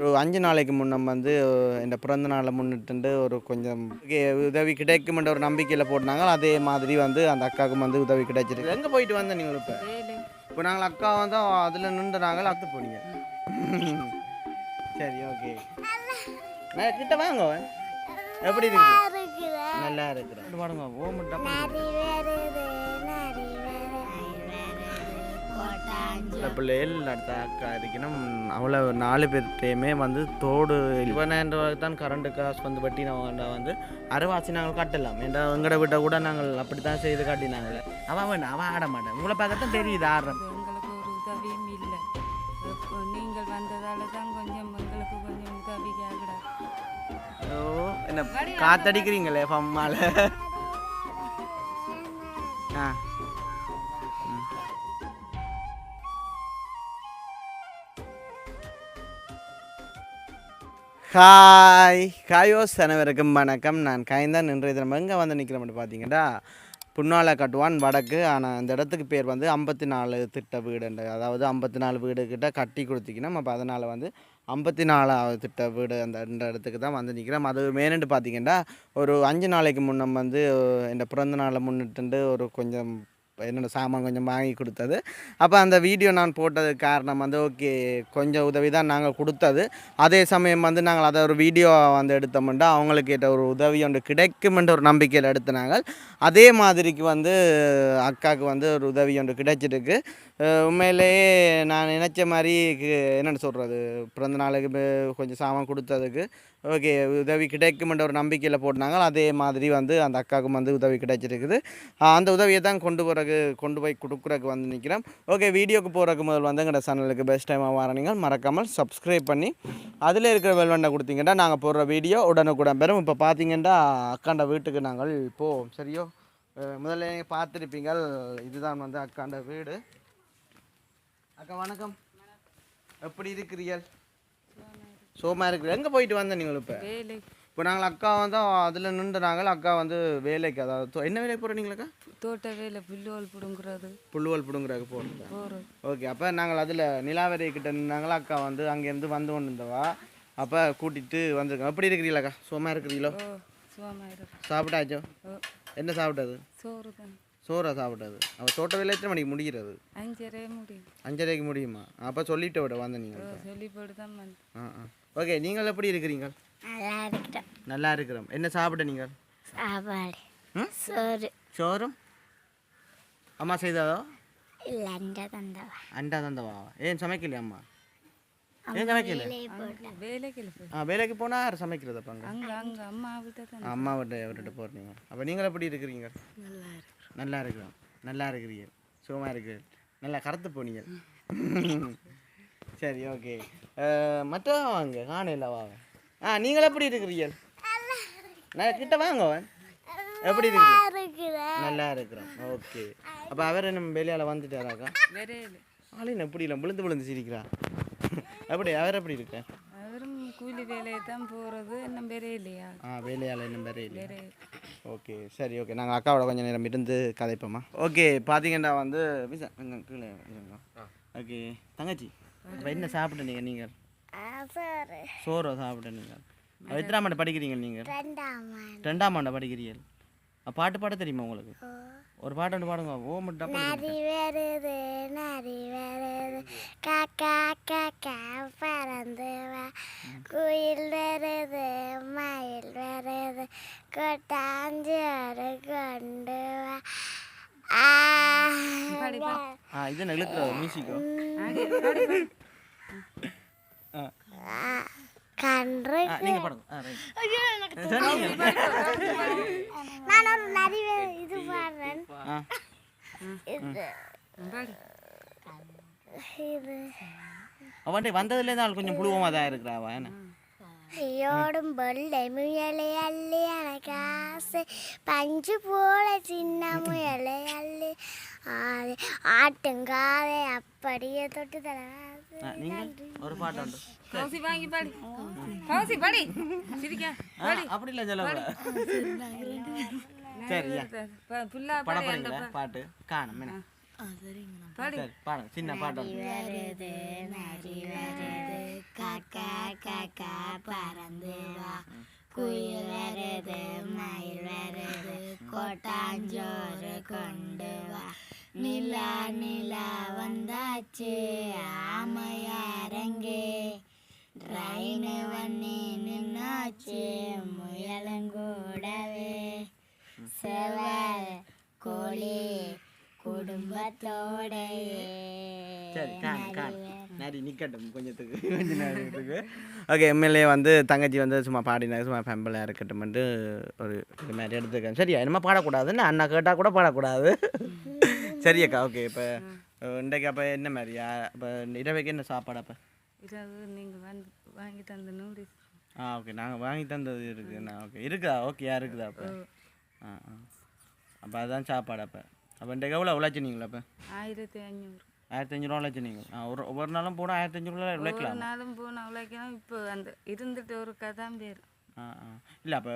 ஒரு அஞ்சு நாளைக்கு முன்னம் வந்து இந்த பிறந்த நாளை முன்னிட்டு ஒரு கொஞ்சம் உதவி கிடைக்குமென்ற ஒரு நம்பிக்கையில் போட்டாங்க அதே மாதிரி வந்து அந்த அக்காவுக்கும் வந்து உதவி கிடைச்சிருக்கு. எங்கே போயிட்டு வந்த நீங்கள் இப்போ இப்போ நாங்கள் அக்கா வந்து அதில் நின்று நாங்கள் அத்து போனீங்க. சரி ஓகே. நான் கிட்ட வாங்க. எப்படி இருக்கு? நல்லா இருக்கிறேன் பாருங்க ஓ இந்த பிள்ளைகள் இருக்கணும் அவ்வளோ நாலு பேர்கிட்டையுமே வந்து தோடு இருபதாயிரம் ரூபாய்க்கு தான் கரண்ட் காசு வந்து வட்டி நம்ம வந்து அரைவாசி நாங்கள் கட்டலாம். என்ற எங்கட விட்ட கூட நாங்கள் அப்படி தான் செய்து காட்டினாங்களே. அவன் வேணும் அவன் ஆட மாட்டேன். உங்களை பார்க்கத்தான் தெரியுது ஆடுறேன். எங்களுக்கு ஒரு உதவியும் இல்லை. நீங்கள் வந்ததால தான் கொஞ்சம் எங்களுக்கு கொஞ்சம் உதவி கேட்குறா. ஓ என்ன காத்தடிக்கிறீங்களே பம்மால ஆ. ஹாய் காயோஸ் அனைவருக்கும் வணக்கம். நான் காய்ந்தான். இன்றைய தினம் எங்கே வந்து நிற்கிறோம் பார்த்தீங்கன்னா புன்னால கட்டுவான் வடக்கு. ஆனால் அந்த இடத்துக்கு பேர் வந்து ஐம்பத்தி நாலு திட்ட வீடுன்ற அதாவது ஐம்பத்தி நாலு வீடு கிட்ட கட்டி கொடுத்திக்கணும். அப்போ அதனால் வந்து ஐம்பத்தி நாலாவது திட்ட வீடு அந்த இந்த இடத்துக்கு தான் வந்து நிற்கிறோம் அது மேனண்டு பார்த்திங்கன்னா ஒரு அஞ்சு நாளைக்கு முன்னம் வந்து என் பிறந்த நாளை முன்னிட்டு ஒரு கொஞ்சம் என்னோடய சாமான் கொஞ்சம் வாங்கி கொடுத்தது. அப்போ அந்த வீடியோ நான் போட்டதுக்கு காரணம் வந்து ஓகே கொஞ்சம் உதவி தான் நாங்கள் கொடுத்தது. அதே சமயம் வந்து நாங்கள் அதை ஒரு வீடியோ வந்து எடுத்தோம்னா அவங்களுக்கு ஏற்ற ஒரு உதவி ஒன்று கிடைக்குமென்ற ஒரு நம்பிக்கையில் எடுத்தினாங்க. அதே மாதிரிக்கு வந்து அக்காவுக்கு வந்து ஒரு உதவி ஒன்று கிடைச்சிருக்கு. உண்மையிலேயே நான் நினச்ச மாதிரி என்னென்னு சொல்கிறது பிறந்த நாளுக்கு கொஞ்சம் சாமான் கொடுத்ததுக்கு ஓகே உதவி கிடைக்குமென்ற ஒரு நம்பிக்கையில் போட்டாங்க அதே மாதிரி வந்து அந்த அக்காவுக்கும் வந்து உதவி கிடைச்சிருக்குது. அந்த உதவியை தான் கொண்டு போகிறக்கு கொண்டு போய் கொடுக்குறக்கு வந்து நிற்கிறேன் ஓகே வீடியோக்கு போகிறக்கு முதல் வந்து எங்களோட சேனலுக்கு பெஸ்ட் டைமாக வரணுங்க மறக்காமல் சப்ஸ்கிரைப் பண்ணி அதில் இருக்கிற வெல்வெண்டை கொடுத்தீங்கன்னா நாங்கள் போடுற வீடியோ உடனுக்குடன் பெறும். இப்போ பார்த்தீங்கன்னா அக்காண்ட வீட்டுக்கு நாங்கள் போவோம் சரியோ முதல்ல நீங்கள் பார்த்துருப்பீங்க. இதுதான் வந்து அக்காண்ட வீடு. அக்கா வணக்கம். எப்படி இருக்கிறீர்கள்? சோமா இருக்கிற எங்கே போயிட்டு வந்த நீங்கள் இப்போ? இப்போ நாங்கள் அக்கா வந்து அதில் நின்று நாங்கள் அக்கா வந்து வேலைக்கு அதாவது என்ன வேலைக்கு போகிறீங்களாக்கா தோட்ட வேலை புல்லுவல் பிடுங்குறது. புல்லுவல் பிடுங்குறதுக்கு போகிறோம் போகிறது ஓகே. அப்போ நாங்கள் அதில் நிலாவரி கிட்ட நின்னாங்களா அக்கா வந்து அங்கேருந்து வந்து கொண்டு இருந்தவா அப்போ கூட்டிகிட்டு வந்திருக்கோம். எப்படி இருக்கிறீங்களாக்கா சும்மா இருக்கிறீங்களோ? சாப்பிட்டாச்சோ? என்ன சாப்பிட்டது? சோறு தான். சோறா சாப்பிட்டது. அப்போ தோட்ட வேலை எத்தனை மணிக்கு முடிகிறது? அஞ்சரை முடியும். அஞ்சரைக்கு முடியுமா? அப்போ சொல்லிட்டு விட வந்த நீங்கள் சொல்லி போட்டு தான் ஆ ஆ. ஓகே நீங்கள் எப்படி இருக்கிறீங்க? நல்லா இருக்கிறோம். நல்லா இருக்கிறோம். என்ன சாப்பிட்ட நீங்கள்? சாப்பாடு. சோறு. சோறும் அம்மா செய்ததோ? இல்லை அண்டை தந்தவா. அண்டா தந்தவா? ஏன் சமைக்கலையா அம்மா? ஏன் சமைக்கல? ஆ வேலைக்கு போனால் யார் சமைக்கிறது அப்போ அங்கே? அங்கே அங்கே அம்மா விட்ட அம்மா விட்டு விட்டுட்டு போகிறீங்க அப்போ நீங்கள் எப்படி இருக்கிறீங்க? நல்லா இருக்கு நல்லா இருக்கிறோம். நல்லா இருக்கிறீங்க. சுகமாக இருக்கிறீங்க நல்லா கருத்து போனீங்க. சரி ஓகே மற்றவா வாங்க காணையில் வாங்க. ஆ நீங்கள் எப்படி இருக்கிறீங்க நான் கிட்ட வாங்க எப்படி இருக்கிறீங்க நல்லா இருக்கிறோம் ஓகே அப்போ அவர் என்ன வெளியால் வந்துட்டாராக்கா? விரையில் ஆளின் எப்படி இல்லை விழுந்து விழுந்து சிரிக்கிறா எப்படி அவர் எப்படி இருக்கேன் அவரும் கூலி வேலையை தான் போகிறது என்ன விரையிலையா ஆ வேலையால் இன்னும் வேற இல்லை விரையில் ஓகே சரி ஓகே நாங்கள் அக்காவோட கொஞ்சம் நேரம் இருந்து கதைப்போமா ஓகே பார்த்தீங்கன்னா வந்து விசா இங்க கீழே ஓகே தங்கச்சி. அப்போ என்ன சாப்பிட்டீங்க நீங்கள்? சோறு. சோறு சாப்பிட்ட நீங்கள்? எத்தனாம் ஆண்டு படிக்கிறீங்க நீங்கள்? ரெண்டாம் ரெண்டாம் ஆண்டு படிக்கிறீர்கள்? பாட்டு பாட தெரியுமா உங்களுக்கு? ஒரு பாட்டு ஒன்று பாடுங்க ஓ மட்டும் நரி வருது நரி வருது. காக்கா காக்கா பறந்து வா. குயில் வருது மயில் வருது. கொட்டாஞ்சோறு கொண்டு வா. ஆ, இது என்ன இழுக்கிற மியூசிக்கோ நான் ஒரு வே- இது பாடுறேன் அவன்ட்டு வந்ததுலேருந்து கொஞ்சம் புழுவமாக தான் இருக்கிறா அவன் என்ன ஐயோடும் வெள்ளை முயலை அள்ளி எனக்கு ஆசை பஞ்சு போல சின்ன முயலை அள்ளி ஆறு ஆட்டுங்காலே அப்படியே தொட்டு ஒரு பாட்டு கௌசி வாங்கி பாடி. கௌசி பாடி. சிரிக்க பாடி. அப்படி இல்ல சொல்ல பாட்டு. காணும் சின்ன பாட்டு பறந்து குயில் வருது மயில் வருது கொட்டாஞ்சோறு கொண்டு வா. நிலா நிலா வந்தாச்சு. ஆமையாரங்கே ட்ரைனு வண்ணி நின்னாச்சு. முயலங்கூடவே செவல் கோழி குடும்பத்தோடையே சரி நரி நிற்கட்டும் கொஞ்சத்துக்கு கொஞ்ச நேரத்துக்கு. ஓகே எம்எல்ஏ வந்து தங்கச்சி வந்து சும்மா பாடினா சும்மா ஃபெம்பலாக இருக்கட்டும்ட்டு ஒரு இது மாதிரி எடுத்துக்கேன் சரியா? என்னமா பாடக்கூடாதுன்னு அண்ணா கேட்டால் கூட பாடக்கூடாது. சரியக்கா ஓகே இப்போ இன்றைக்கு அப்போ என்ன மாதிரியா இப்போ இரவைக்கு என்ன சாப்பாடு அப்போ? இரவு நீங்கள் வந்து வாங்கி தந்த நூடுல்ஸ் ஆ ஓகே நாங்கள் வாங்கி தந்தது இருக்குண்ணா ஓகே இருக்குதா? ஓகேயா இருக்குதா அப்போ? ஆ ஆ. அப்போ அதுதான் சாப்பாடு அப்போ. அப்போ இன்றைக்கு எவ்வளோ உழைச்சினீங்களா அப்போ? ஆயிரத்தி ஐநூறு. ஆயிரத்தி அஞ்சூறுவா உழைச்சினீங்க. ஆ ஒரு ஒவ்வொரு நாளும் போனால் ஆயிரத்தி அஞ்சூறுவா ஒரு உழைக்கலாம்? நாளும் போன உழைக்கணும் இப்போ அந்த இருந்துட்டு ஒரு கதான் பேர் ஆ ஆ இல்லை அப்போ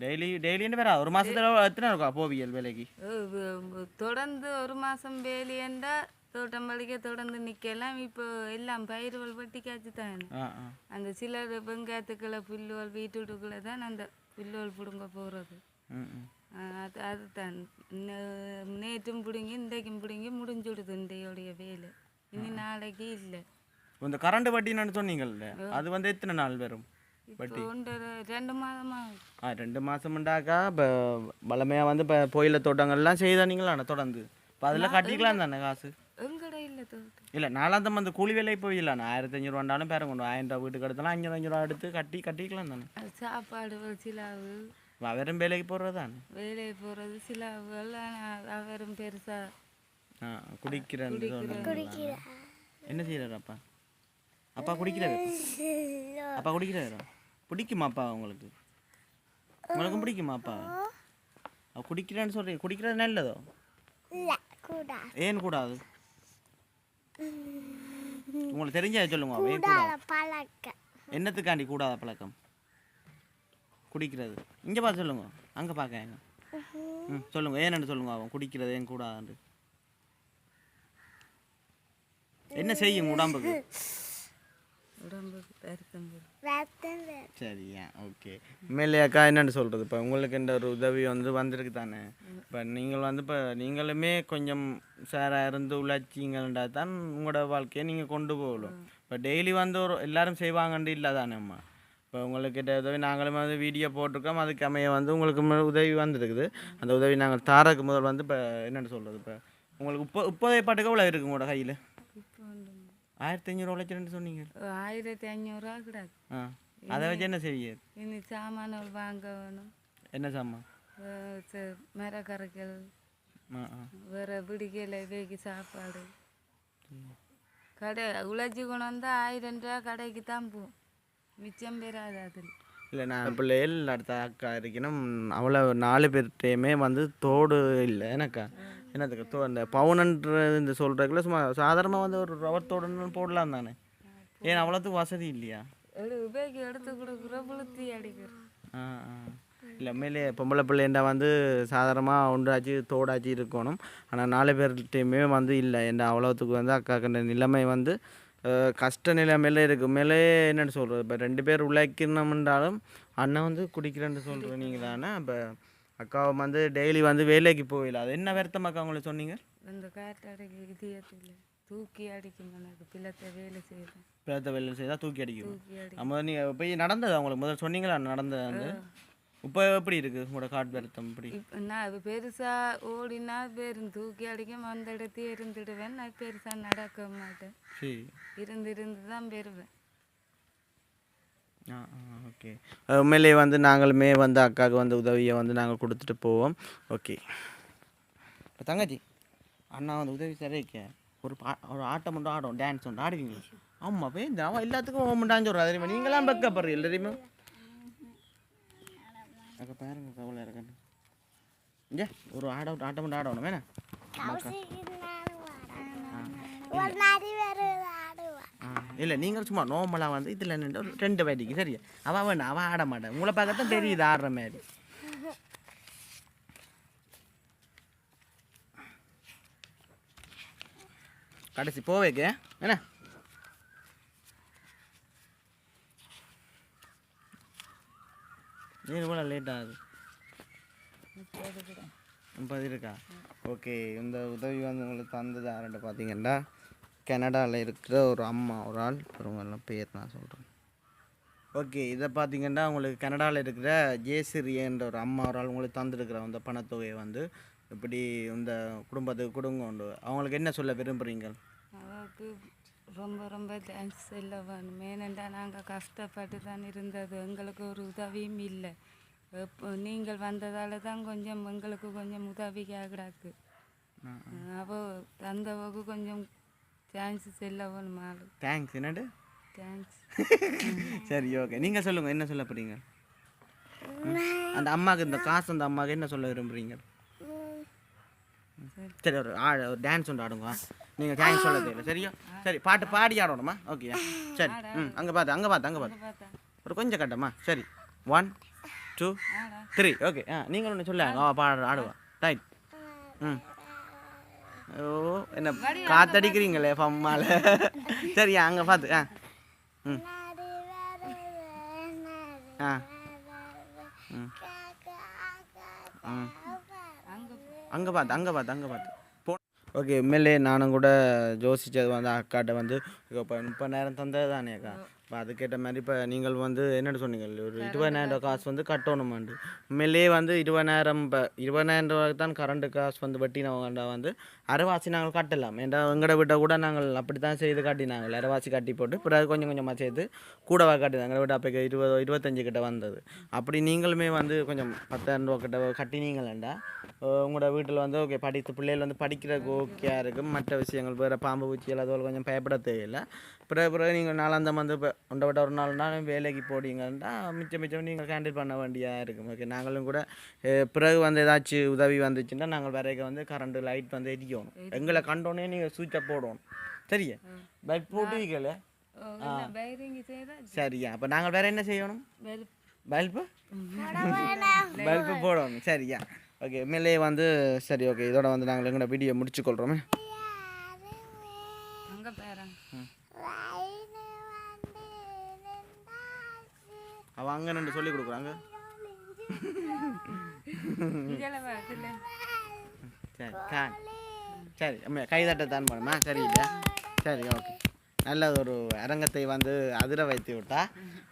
டெய்லி டெய்லின்னு வேற ஒரு மாதத்துல எத்தனை இருக்கும் போவியல் வேலைக்கு தொடர்ந்து ஒரு மாதம் வேலையண்டா தோட்டம் பழிக்க தொடர்ந்து நிற்கலாம் இப்போ எல்லாம் பயிர்கள் வெட்டி காய்ச்சி தான் அந்த சிலர் வெங்காயத்துக்குள்ள புல்லுவல் வீட்டுக்குள்ளே தான் அந்த புல்லுவல் பிடுங்க போகிறது அது அதுதான் நேற்றும் பிடுங்கி இன்றைக்கும் பிடுங்கி முடிஞ்சுடுது இன்றையோடைய வேலை இனி நாளைக்கு இல்லை இந்த கரண்ட் வட்டின்னு சொன்னீங்கல்ல அது வந்து எத்தனை நாள் வரும் ரெண்டு மாதமாக ஆ ரெண்டு மாதம்ண்டாக்கா இப்போ வளமையாக வந்து இப்போ கோயில தோட்டங்கள்லாம் செய்தானீங்களா தொடர்ந்து? இப்போ அதில் கட்டிக்கலாம் தானே காசு? எங்கட இல்லை நாலாந்தம் அந்த கூலி வேலைக்கு போயிடலாம் ஆயிரத்தி அஞ்சூறுவாண்டாலும் பேர கொண்டு ஆயிரம் ரூபா வீட்டுக்கு எடுத்தாலும் அஞ்சூறு அஞ்சூறுவா எடுத்து கட்டி கட்டிக்கலாம் தானே? சாப்பாடு சிலாவு. வெறும் வேலைக்கு போடுறது தானே? வேலைக்கு போகிறது ஆனால் அவரும் பெருசாக குடிக்கிறேன்னு. என்ன செய்யறாரு அப்பா குடிக்கிறாரு? அப்பா குடிக்கிறாரா? பிடிக்குமா அப்பா உங்களுக்கு? உங்களுக்கும் பிடிக்குமா அப்பா? அவ குடிக்கிறேன்னு சொல்றீங்க. குடிக்கிறது நல்லதோ ஏன் கூடாது? உங்களுக்கு தெரிஞ்சா சொல்லுங்க பழக்கம். என்னத்துக்காண்டி கூடாத பழக்கம்? குடிக்கிறது. இங்கே பார்த்து சொல்லுங்க. அங்கே பார்க்க ம் சொல்லுங்க. ஏன்னு சொல்லுங்க அவன் குடிக்கிறது ஏன் கூடாது? என்ன செய்யும் உடம்புக்கு உடம்புக்கு வருத்தம் வரும் ரத்தம் வேறு சரியா ஓகே உண்மையிலே அக்கா என்னென்னு சொல்கிறது இப்போ உங்களுக்கு இந்த ஒரு உதவி வந்து வந்திருக்கு தானே? இப்போ நீங்கள் வந்து இப்போ நீங்களுமே கொஞ்சம் சேராக இருந்து உழைச்சிங்கன்றா தான் உங்களோட வாழ்க்கையை நீங்கள் கொண்டு போகலாம் இப்போ டெய்லி வந்து ஒரு எல்லாரும் செய்வாங்கன்ட்டு இல்லை தானேம்மா இப்போ உங்களுக்கு இந்த உதவி நாங்களும் வந்து வீடியோ போட்டிருக்கோம். அதுக்கு அமைய வந்து உங்களுக்கு உதவி வந்திருக்குது. அந்த உதவி நாங்கள் தாரக்கு முதல் வந்து இப்போ என்னென்னு சொல்கிறது இப்போ உங்களுக்கு இப்போ இப்போதைய பாட்டுக்கு எவ்வளோ இருக்குது உங்களோட கையில்? ஆயிரத்தி ஐநூறு உழைச்சிருந்து சொன்னீங்க. ஆயிரத்தி ஐநூறுரூவா கிடாது ஆ அதை வச்சு என்ன செய்வீங்க? இனி சாமான்கள் வாங்க வேணும். என்ன சாமான்? மரக்கரைகள் வேற பிடிக்கல வேகி சாப்பாடு. கடை உழைச்சி கொண்டு வந்தால் ஆயிரம் ரூபா கடைக்கு தான் போகும் மிச்சம் பெறாது அதில். இல்லை நான் பிள்ளைகள் அடுத்த அக்கா இருக்கணும். அவ்வளோ நாலு பேர்கிட்டையுமே வந்து தோடு இல்லை எனக்கா? என்னதுக்கு தோ அந்த பவுனன்ற இந்த சொல்கிறதுக்குள்ள சும்மா சாதாரணமாக வந்து ஒரு ரவர் தோடுன்னு போடலாம் தானே? ஏன் அவ்வளோத்துக்கு வசதி இல்லையா? ஆ ஆ. இல்லை உண்மையிலே பொம்பளை பிள்ளைண்டா வந்து சாதாரணமாக ஒன்றாச்சு தோடாச்சு இருக்கணும். ஆனால் நாலு பேர்கிட்டையுமே வந்து இல்லை. என்ன அவ்வளோத்துக்கு வந்து அக்கா கண்ட நிலைமை வந்து கஷ்ட நிலைமையில இருக்கு. மேலே என்னென்னு சொல்கிறது இப்போ ரெண்டு பேர் உழைக்கணும்ன்றாலும் அண்ணன் வந்து குடிக்கிறேன்னு சொல்கிற நீங்கள் தானே? இப்போ அக்காவை வந்து டெய்லி வந்து வேலைக்கு போயிடல அது என்ன வருத்தம் அக்கா உங்களுக்கு சொன்னீங்க? அந்த காற்றடைக்கு இதயத்தில் தூக்கி அடிக்கும் எனக்கு. பிள்ளத்தை வேலை செய்கிறேன் பிறத்த வேலை செய்தால் தூக்கி அடிக்கும் நம்ம நீங்கள் போய் நடந்தது உங்களுக்கு? முதல்ல சொன்னீங்களா? நடந்தது வந்து? இப்போ எப்படி இருக்குது உங்களோட காட் வருத்தம் இப்படி? இப்போ நான் பெருசாக ஓடினா பேரும் தூக்கி அடிக்கும் அந்த இடத்தையே இருந்துடுவேன். நான் பெருசாக நடக்க மாட்டேன். சரி. இருந்து இருந்து தான் பெறுவேன் ஆ ஓகே. உண்மையிலேயே வந்து நாங்களுமே வந்து அக்காவுக்கு வந்து உதவியை வந்து நாங்கள் கொடுத்துட்டு போவோம். ஓகே. இப்போ தங்கச்சி அண்ணா வந்து உதவி சரிக்க ஒரு பா ஒரு ஆட்டம் மட்டும் ஆடும் டான்ஸ் ஒன்று ஆடுவீங்களா ஆமாம் போய் இந்த அவன் எல்லாத்துக்கும் ஓம் டான்ஸ் சொல்கிறா தெரியுமா? நீங்களாம் பக்கப்படுற எல்லாரையுமே அக்கா பாருங்க கவலை இருக்கணும் இங்கே ஒரு ஆட ஆட்டம் மட்டும் ஆடணும். வேணா. ஒரு ஆ இல்லை நீங்கள் சும்மா நோமலாக வந்து இதில் நின்று ஒரு ரெண்டு வயதுக்கு சரியா? அவள் வேணும் அவள் ஆட மாட்டேன் உங்களை பார்க்கத்தான் தெரியுது ஆடுற மாதிரி. கடைசி போவேக்க என்ன? நீர் இவ்வளோ லேட் ஆகுது. முப்பது இருக்கா? ஓகே இந்த உதவி வந்து உங்களுக்கு தந்தது யாருன்னு பார்த்தீங்கன்னா கனடாவில் இருக்கிற ஒரு அம்மா ஒரு ஆள். அப்புறம் பேர் நான் சொல்கிறேன் ஓகே இதை பார்த்தீங்கன்னா உங்களுக்கு கனடாவில் இருக்கிற ஜேசிரியன்ற ஒரு அம்மா ஒரு ஆள் உங்களுக்கு தந்துருக்குற அந்த பணத்தொகையை வந்து இப்படி இந்த குடும்பத்துக்கு கொடுங்க உண்டு. அவங்களுக்கு என்ன சொல்ல விரும்புகிறீங்க ரொம்ப ரொம்ப தேங்க்ஸ் சொல்ல வேணும் ஏனென்றா நாங்கள் கஷ்டப்பட்டு தான் இருந்தது. எங்களுக்கு ஒரு உதவியும் இல்லை. நீங்கள் வந்ததால தான் கொஞ்சம் எங்களுக்கு கொஞ்சம் உதவியாக கிடக்கு அவ தந்தவக்கு கொஞ்சம் தேங்க்ஸ் சொல்ல வேணும் ஆளு தேங்க்ஸ் என்னடு தேங்க்ஸ் சரி ஓகே நீங்கள் சொல்லுங்கள் என்ன சொல்ல போகிறீங்க அந்த அம்மாவுக்கு இந்த காசு அந்த அம்மாவுக்கு என்ன சொல்ல விரும்புகிறீங்க சரி. ஒரு ஆ ஒரு டான்ஸ் ஒன்று ஆடுங்க. நீங்கள் தேங்க்ஸ் சொல்ல தேவை சரியா? சரி பாட்டு பாடி ஆடணுமா? ஓகே சரி ம் அங்கே பார்த்து அங்கே பார்த்து அங்கே பார்த்து ஒரு கொஞ்சம் கட்டமா? சரி. ஒன் டூ ஆடா த்ரீ ஓகே ஆ நீங்கள் ஒன்று சொல்ல அவள் பாட ஆடுவா. ரைட் ம். ஓ என்ன காத்தடிக்கிறீங்களே பம்மால சரியா அங்கே பார்த்து ஆ. ம். ஆ. ம். அங்கே பார்த்து அங்கே பார்த்து அங்கே பார்த்து ஓகே உண்மையிலே நானும் கூட யோசிச்சது வந்து அக்காட்ட வந்து இப்போ முப்பதாயிரம் தந்தது தானே அக்கா. இப்போ அதுக்கேற்ற மாதிரி இப்போ நீங்கள் வந்து என்னென்னு சொன்னீங்க ஒரு இருபதாயிரம் காசு வந்து கட்டணுமாண்டு உண்மையிலே வந்து இருபதாயிரம் இப்போ இருபதாயிரம் ரூபாய்க்கு தான் கரண்ட் காசு வந்து வட்டினவங்கண்டா வந்து அரைவாசி நாங்கள் கட்டலாம். ஏன்டா எங்கட விட்ட கூட நாங்கள் அப்படி தான் செய்து காட்டினாங்க அரைவாசி கட்டி போட்டு பிறகு கொஞ்சம் கொஞ்சமாக சேர்த்து கூடவா காட்டினாங்க எங்களை விட்டு அப்போ இருபது இருபத்தஞ்சு கிட்ட வந்தது. அப்படி நீங்களுமே வந்து கொஞ்சம் பத்தாயிரம் ரூபா கிட்ட கட்டினீங்களேண்டா உங்களோட வீட்டில் வந்து ஓகே படித்த பிள்ளைகள் வந்து படிக்கிறதுக்கு ஓகேயா இருக்கும். மற்ற விஷயங்கள் வேறு பாம்பு பூச்சிகள் அதுபோல் கொஞ்சம் பயப்பட தேவையில்லை. பிறகு பிறகு நீங்கள் நாளாந்தம் வந்து இப்போ உண்டை விட ஒரு நாலு நாள் வேலைக்கு போடிங்கன்னா மிச்சம் மிச்சம் நீங்கள் கேண்டில் பண்ண வேண்டியதாக இருக்கும். ஓகே நாங்களும் கூட பிறகு வந்து ஏதாச்சும் உதவி வந்துச்சுன்னா நாங்கள் வரைக்கும் வந்து கரண்ட்டு லைட் வந்து எரிக்கணும் எங்களை கண்டோன்னே நீங்கள் சுவிட்சை போடணும். சரியா? பைரிங்கி செய்தால் சரியா. அப்போ நாங்கள் வேறு என்ன செய்யணும்? பல்பு. பல்பு? போடணும். சரியா. ஓகே எம்எல்ஏ வந்து சரி ஓகே இதோட வந்து நாங்கள் எங்களோட வீடியோ முடிச்சுக்கொள்கிறோமே அவள் அங்கே நின்று சொல்லி கொடுக்குறாங்க. சரி கா. சரி அம்மா கைதட்ட தான் பண்ணுமா சரி இல்லையா சரி ஓகே நல்லது ஒரு அரங்கத்தை வந்து அதிர வைத்து விட்டா.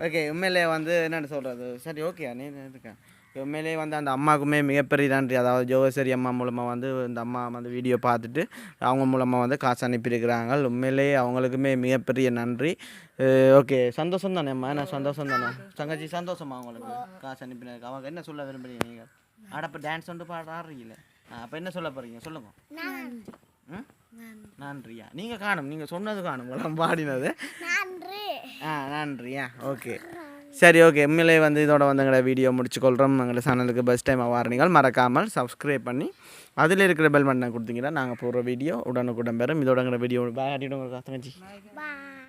ஓகே உண்மையிலே வந்து என்னென்னு சொல்கிறது சரி ஓகே நீ இருக்கேன் உண்மையிலே வந்து அந்த அம்மாவுக்குமே மிகப்பெரிய நன்றி. அதாவது ஜோகேஸ்வரி அம்மா மூலமாக வந்து இந்த அம்மா வந்து வீடியோ பார்த்துட்டு அவங்க மூலமாக வந்து காசு அனுப்பியிருக்கிறாங்க. உண்மையிலே அவங்களுக்குமே மிகப்பெரிய நன்றி. ஓகே சந்தோஷம் தானே அம்மா? என்ன சந்தோஷம் தானே? தங்கச்சி சந்தோஷமா அவங்களுக்கு காசு அனுப்பினாருக்கு அவங்க என்ன சொல்ல விரும்புகிறீங்க நீங்கள் அடப்ப டான்ஸ் வந்து பாட ஆடுறீங்களே. அப்போ என்ன சொல்ல போகிறீங்க சொல்லுங்க. நன்றியா? நீங்கள் காணும். நீங்கள் சொன்னது காணும். பாடினது. நன்றி. ஆ நன்றியா? ஓகே. சரி ஓகே. எம்எல்ஏ வந்து இதோட வந்து எங்களோட வீடியோ முடிச்சுக்கொள்கிறோம் எங்களோட சேனலுக்கு பெஸ்ட் டைம் வாரணிகள். மறக்காமல் சப்ஸ்கிரைப் பண்ணி அதில் இருக்கிற பெல் பட்டனை கொடுத்தீங்கன்னா நாங்கள் போடுற வீடியோ உடனுக்குடன் பெறும். இதோட எங்களோட வீடியோ பாய் ஆடிடுங்க தங்கச்சி பாய்